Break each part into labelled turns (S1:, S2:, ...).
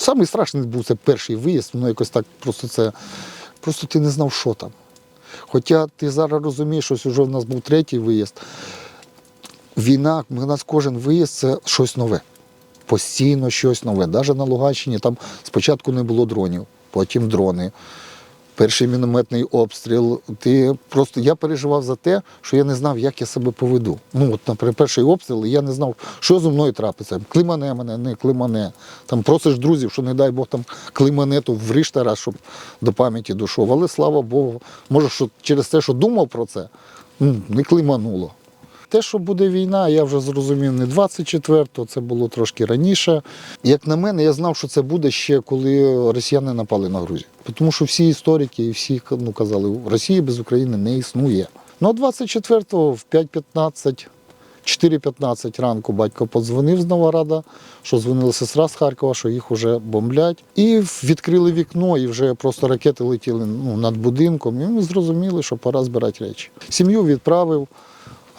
S1: Самий страшний був це перший виїзд, воно якось так просто це. Просто ти не знав, що там. Хоча ти зараз розумієш, що вже в нас був третій виїзд. Війна, у нас кожен виїзд це щось нове. Постійно щось нове. Навіть на Луганщині там спочатку не було дронів, потім дрони. Перший мінометний обстріл. Ти просто я переживав за те, що я не знав, як я себе поведу. Ну, от, наприклад, перший обстріл, я не знав, що зі мною трапиться. Климане мене, не климане. Там просиш друзів, що не дай Бог там климане, то вріж раз, щоб до пам'яті дійшов. Але слава Богу, може, що через те, що думав про це, не климануло. Те, що буде війна, я вже зрозумів не 24-го, це було трошки раніше. Як на мене, я знав, що це буде ще коли росіяни напали на Грузію. Тому що всі історики і всі ну, казали, Росії без України не існує. Ну, а 24-го в 5.15, 4.15 ранку батько подзвонив з Новограда, що дзвонила сестра з Харкова, що їх вже бомблять. І відкрили вікно, і вже просто ракети летіли ну, над будинком. І ми зрозуміли, що пора збирати речі. Сім'ю відправив.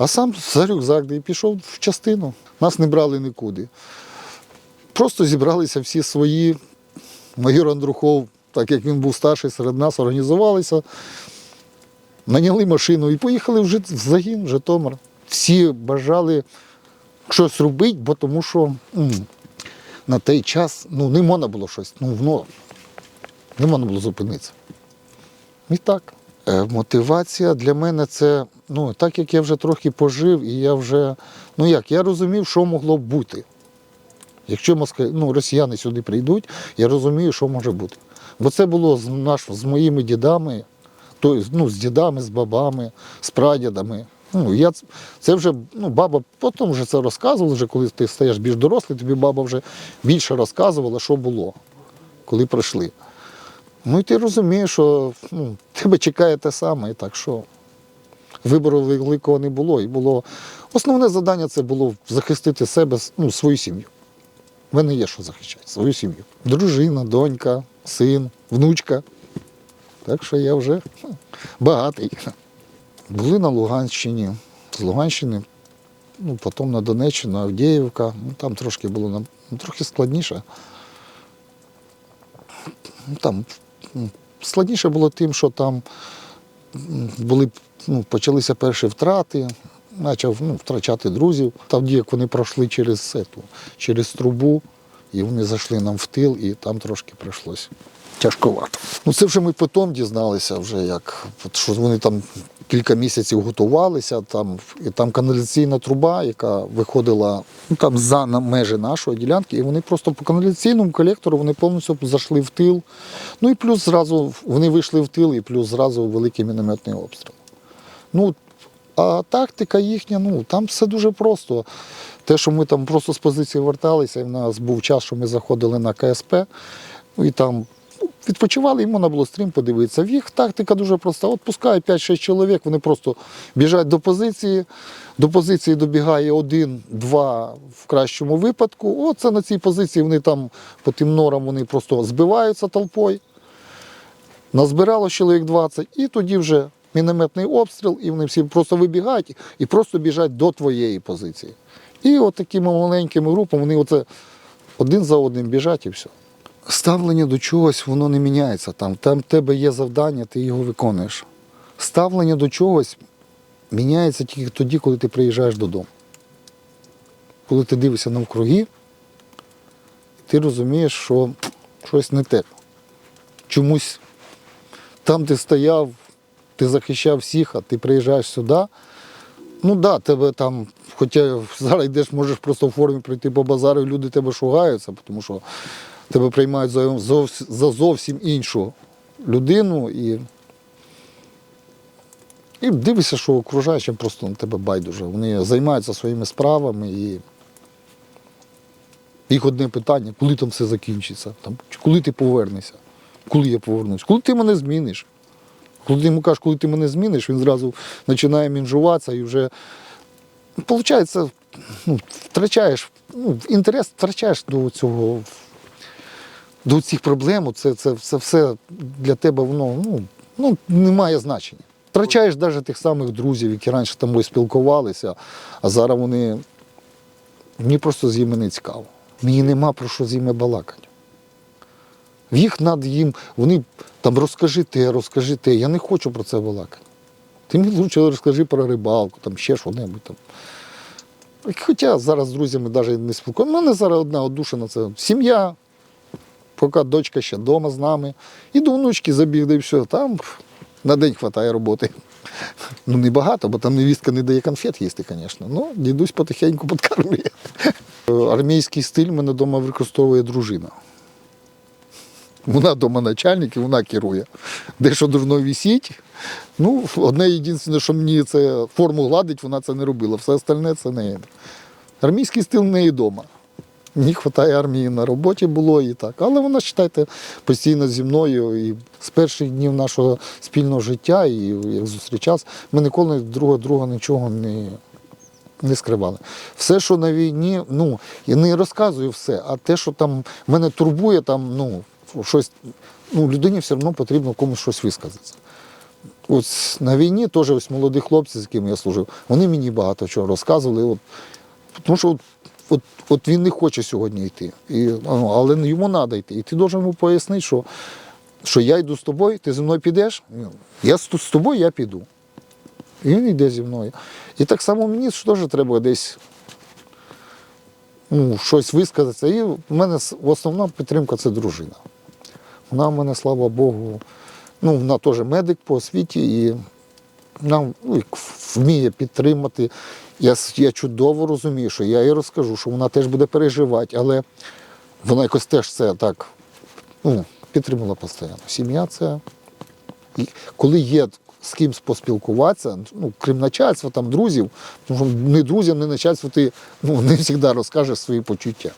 S1: А сам за рюкзак і пішов в частину. Нас не брали нікуди. Просто зібралися всі свої. Майор Андрухов, так як він був старший серед нас, організувалися, наняли машину і поїхали в загін, в Житомир. Всі бажали щось робити, бо тому що на той час ну, не можна було щось, ну, воно, не можна було зупинитися. І так. Е, Мотивація для мене це, ну, так як я вже трохи пожив, і я вже, ну як, я розумів, що могло б бути. Якщо москаль, ну, росіяни сюди прийдуть, я розумію, що може бути. Бо це було з, наш, з моїми дідами, то, ну, з дідами, з бабами, з прадідами. Ну, я, це вже, ну, баба потім вже це розказувала, вже коли ти стаєш більш дорослий, тобі баба вже більше розказувала, що було, коли прийшли. Ну і ти розумієш, що ну, тебе чекає те саме, і так що вибору великого не було. І було основне завдання це було захистити себе, ну, свою сім'ю. В мене є що захищати, свою сім'ю. Дружина, донька, син, внучка. Так що я вже багатий. Були на Луганщині, з Луганщини, ну, потім на Донеччину, Авдіївка. Ну, там трошки було ну, трохи складніше. Ну, Там складніше було тим, що там були, ну, почалися перші втрати, почав ну, втрачати друзів. Там, як вони пройшли через, ету, через трубу, і вони зайшли нам в тил, і там трошки прийшлося. Тяжковато. Ну, це вже ми потім дізналися, вже як, що вони там кілька місяців готувалися, там, і там каналізаційна труба, яка виходила ну, там за межі нашої ділянки, і вони просто по каналізаційному колектору вони повністю зайшли в тил. Ну і плюс зразу вони вийшли в тил, і плюс зразу великий мінометний обстріл. Ну, а тактика їхня, ну там все дуже просто. Те, що ми там просто з позиції верталися, і в нас був час, що ми заходили на КСП, ну, і там відпочивали, і можна було стрім подивитися. В їх тактика дуже проста. От пускає 5-6 чоловік, вони просто біжать до позиції. До позиції добігає один-два в кращому випадку. Оце на цій позиції вони там по тим норам вони просто збиваються толпою. Назбирало чоловік 20, і тоді вже мінометний обстріл, і вони всі просто вибігають і просто біжать до твоєї позиції. І от такими маленькими групами вони оце один за одним біжать і все. Ставлення до чогось воно не міняється. Там, там в тебе є завдання, ти його виконуєш. Ставлення до чогось міняється тільки тоді, коли ти приїжджаєш додому. Коли ти дивишся навкруги, ти розумієш, що щось не те. Чомусь там ти стояв, ти захищав всіх, а ти приїжджаєш сюди. Ну да, тебе там, хоча зараз йдеш, можеш просто в формі прийти по базару, і люди тебе шугаються, тому що тебе приймають за, за зовсім іншу людину і, і дивишся, що окружаючим просто на тебе байдуже. Вони займаються своїми справами і їх одне питання, коли там все закінчиться, там, коли ти повернешся, коли я повернусь, коли ти мене зміниш. Коли ти йому кажеш, коли ти мене зміниш, він зразу починає мінжуватися і вже Получається, ну, втрачаєш, ну, інтерес втрачаєш до цього, до цих проблем. Це, це, це все для тебе воно ну, ну, не має значення. Втрачаєш навіть тих самих друзів, які раніше тобою спілкувалися, а зараз вони. Мені просто з ними не цікаво. Мені нема про що з ними балакати. В їх над їм, вони там розкажи те, розкажи те. Я не хочу про це балакати. Ти мені лучше розкажи про рибалку, там ще що-небудь там. Хоча зараз з друзями навіть не спілкуюся. У мене зараз одна одушина це сім'я, поки дочка ще вдома з нами. І до внучки забіг, і все. Там на день вистачає роботи. Ну, не багато, бо там невістка не дає конфет їсти, звісно. Ну, дідусь потихеньку підкармлює. Армійський стиль мене вдома використовує дружина. Вона вдома начальник і вона керує. Де що должно висіти. Ну, одне єдине, що мені це форму гладить, вона це не робила. Все остальне це не. Армійський стиль в неї вдома. Мені вистачає армії на роботі було і так. Але вона, вважайте, постійно зі мною. І з перших днів нашого спільного життя, і як зустрічався, ми ніколи друга друга нічого не, не скривали. Все, що на війні, ну, я не розказую все, а те, що там мене турбує, там, ну, щось, ну, людині все одно потрібно комусь щось висказатися. Ось на війні теж ось молоді хлопці, з якими я служив, вони мені багато чого розказували. От, тому що от, от, він не хоче сьогодні йти. І, ну, але йому треба йти. І ти должен йому пояснити, що, що я йду з тобою, ти зі мною підеш. Я з, тобою я піду. І він йде зі мною. І так само мені теж треба десь ну, щось висказатися. І в мене основна підтримка це дружина. Вона в мене, слава Богу, ну, вона теж медик по освіті і нам ну, вміє підтримати. Я, я чудово розумію, що я їй розкажу, що вона теж буде переживати, але вона якось теж це так ну, підтримала постійно. Сім'я це. І коли є з кимось поспілкуватися, ну, крім начальства, там, друзів, тому що не друзям, не начальству ти ну, не завжди розкажеш свої почуття.